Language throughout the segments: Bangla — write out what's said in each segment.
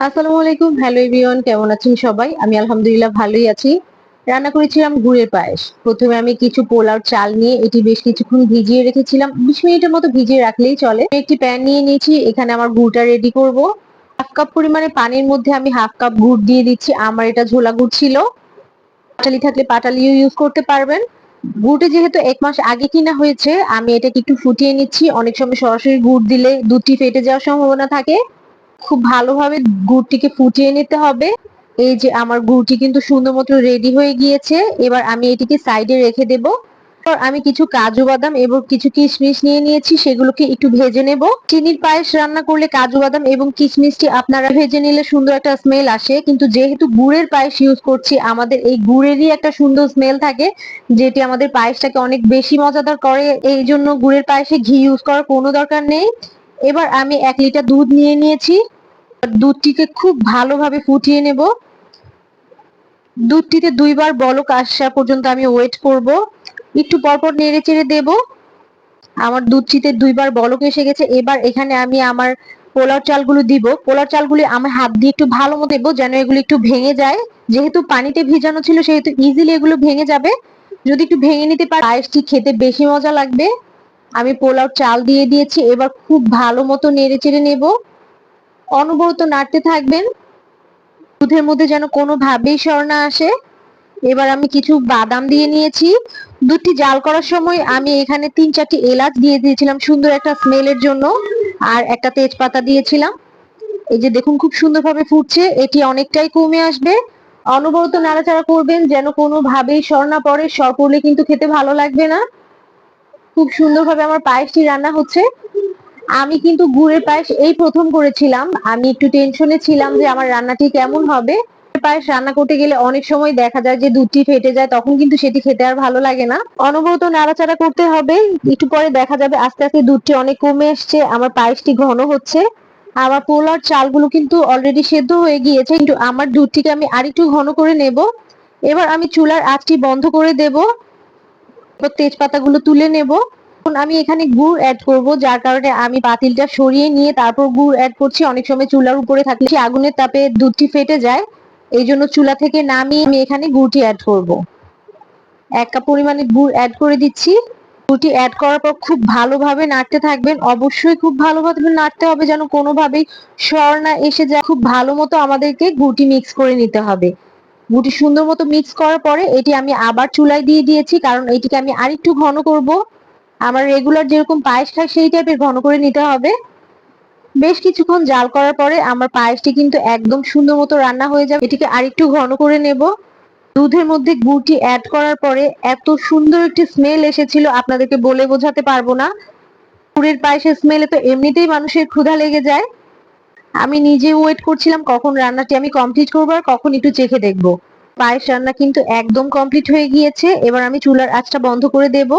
আসসালামু আলাইকুম। হ্যালো এভরিওয়ান কেমন আছেন সবাই? আমি আলহামদুলিল্লাহ ভালোই আছি। রান্না করেছিলাম গুড়ের পায়েস। প্রথমে আমি কিছু পোলাও চাল নিয়ে এটি বেশ কিছুক্ষণ ভিজিয়ে রেখেছিলাম। বিশ মিনিটের মতো ভিজিয়ে রাখলেই চলে। একটি প্যান নিয়ে নিয়েছি। এখানে আমার গুড়টা রেডি করব। হাফ কাপ পরিমাণে পানির মধ্যে আমি হাফ কাপ গুড় দিয়ে দিচ্ছি। আমার এটা ঝোলা গুড় ছিল। পাটালি থাকলে পাটালিও ইউজ করতে পারবেন। গুড়টা যেহেতু এক মাস আগে কিনা হয়েছে, আমি এটাকে একটু ফুটিয়ে নিচ্ছি। অনেক সময় সরাসরি গুড় দিলে দুধটি ফেটে যাওয়ার সম্ভাবনা থাকে। খুব ভালোভাবে গুড়টিকে ফুটিয়ে নিতে হবে। এই যে আমার গুড়টি কিন্তু সুন্দর মতো রেডি হয়ে গিয়েছে। এবার আমি এটিকে সাইডে রেখে দেব। আমি কিছু কাজু বাদাম এবং কিছু কিশমিশ নিয়ে নিয়েছি, সেগুলোকে একটু ভেজে নেব। চিনির পায়েস রান্না করলে কাজু বাদাম এবং কিশমিশটি আপনারা ভেজে নিলে সুন্দর একটা স্মেল আসে। কিন্তু যেহেতু গুড়ের পায়েস ইউজ করছি, আমাদের এই গুড়েরই একটা সুন্দর স্মেল থাকে, যেটি আমাদের পায়েসটাকে অনেক বেশি মজাদার করে। এই জন্য গুড়ের পায়েসে ঘি ইউজ করার কোনো দরকার নেই। এবার আমি এক লিটার দুধ নিয়ে নিয়েছি। দুধটিকে খুব ভালোভাবে ফুটিয়ে নেব। দুধটিতে দুইবার বলক আসা পর্যন্ত আমি ওয়েট করব। একটু পরপর নেড়ে চেড়ে দেব। আমার দুধটিতে দুইবার বলক এসে গেছে। এবার এখানে আমি আমার পোলার চালগুলো দিব। পোলার চালগুলি আমার হাত দিয়ে একটু ভালো মতো দেবো যেন এগুলো একটু ভেঙে যায়। যেহেতু পানিতে ভিজানো ছিল, সেহেতু ইজিলি এগুলো ভেঙে যাবে। যদি একটু ভেঙে নিতে পারে পায়েসটি খেতে বেশি মজা লাগবে। আমি পোলাও চাল দিয়ে দিয়েছি। এবার খুব ভালো মতো নেড়ে চেড়ে নেব। অনবরত নাড়তে থাকবেন। দুধের মধ্যে যেন কোনোভাবেই সর না আসে। এবার আমি কিছু বাদাম দিয়ে নিয়েছি। দুধটি জাল করার সময় আমি এখানে তিন চারটি এলাচ দিয়ে দিয়েছিলাম সুন্দর একটা স্মেলের জন্য। আর একটা তেজপাতা দিয়েছিলাম। এই যে দেখুন, খুব সুন্দরভাবে ফুটছে। এটি অনেকটাই কমে আসবে। অনবরত নাড়াচাড়া করবেন, যেন কোনোভাবেই সর না পড়ে। সর পড়লে কিন্তু খেতে ভালো লাগবে না। খুব সুন্দরভাবে আমার পায়েসটি রান্না হচ্ছে। আমি কিন্তু গুড়ের পায়েস এই প্রথম করেছিলাম। আমি একটু টেনশনে ছিলাম যে আমার রান্নাটি কেমন হবে। পায়েস রান্না করতে গেলে অনেক সময় দেখা যায় যে দুধটি ফেটে যায়, তখন কিন্তু সেটি খেতে আর ভালো লাগে না। অনবরত নাড়াচাড়া করতে হবে। একটু পরে দেখা যাবে আস্তে আস্তে দুধটি অনেক কমে এসছে আমার পায়েসটি ঘন হচ্ছে। আমার পোলার চালগুলো কিন্তু অলরেডি সেদ্ধ হয়ে গিয়েছে, কিন্তু আমার দুধটিকে আমি আরেকটু ঘন করে নেব। এবার আমি চুলার আঁচটি বন্ধ করে দেব। তেজপাতাগুলো তুলে নেব। এখন আমি এখানে গুড় অ্যাড করব, যার কারণে আমি পাতিলটা সরিয়ে নিয়ে তারপর গুড় অ্যাড করছি। অনেক সময় চুলার উপরে থাকলে আগুনের তাপে দুধটি ফেটে যায়। এই জন্য চুলা থেকে নামিয়ে আমি এখানে গুড়টি অ্যাড করব। এক কাপ পরিমাণে গুড় অ্যাড করে দিচ্ছি। গুড়টি অ্যাড করার পর খুব ভালোভাবে নাড়তে থাকবেন। অবশ্যই খুব ভালোভাবে নাড়তে হবে, যেন কোনোভাবেই সর না এসে যায়। খুব ভালো মতো আমাদেরকে গুটি মিক্স করে নিতে হবে। গুটি সুন্দর মতো মিক্স করার পরে এটি আমি আবার চুলায় দিয়ে দিয়েছি, কারণ এটিকে আমি আরেকটু ঘন করব। আমার রেগুলার যেরকম পায়েস খাই সেই টাইপের ঘন করে নিতে হবে। বেশ কিছুক্ষণ জাল করার পরে আমার পায়েসটি কিন্তু একদম সুন্দর মতো রান্না হয়ে যাবে। এটিকে আরেকটু ঘন করে নেব। দুধের মধ্যে গুড়টি অ্যাড করার পরে এত সুন্দর একটি স্মেল এসেছিল, আপনাদেরকে বলে বোঝাতে পারব না। গুড়ের পায়েসের স্মেলে তো এমনিতেই মানুষের ক্ষুধা লেগে যায়। আমি নিজে ওয়েট করছিলাম কখন রান্নাটি আমি কমপ্লিট করব আর কখন একটু চেখে দেখব। পায়েস রান্না কিন্তু একদম কমপ্লিট হয়ে গিয়েছে। এবার আমি চুলার আঁচটা বন্ধ করে দেব।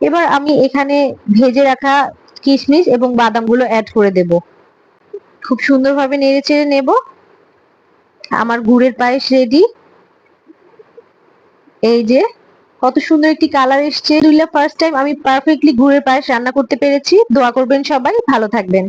এবার আমি এখানে ভেজে রাখা কিশমিশ এবং বাদামগুলো অ্যাড করে দেব। খুব সুন্দরভাবে নেড়ে চেড়ে নেব। আমার গুড়ের পায়েস রেডি এই যে, কত সুন্দর একটি কালার এসছে। ফার্স্ট টাইম আমি পারফেক্টলি গুড়ের পায়েস রান্না করতে পেরেছি। দোয়া করবেন সবাই, ভালো থাকবেন।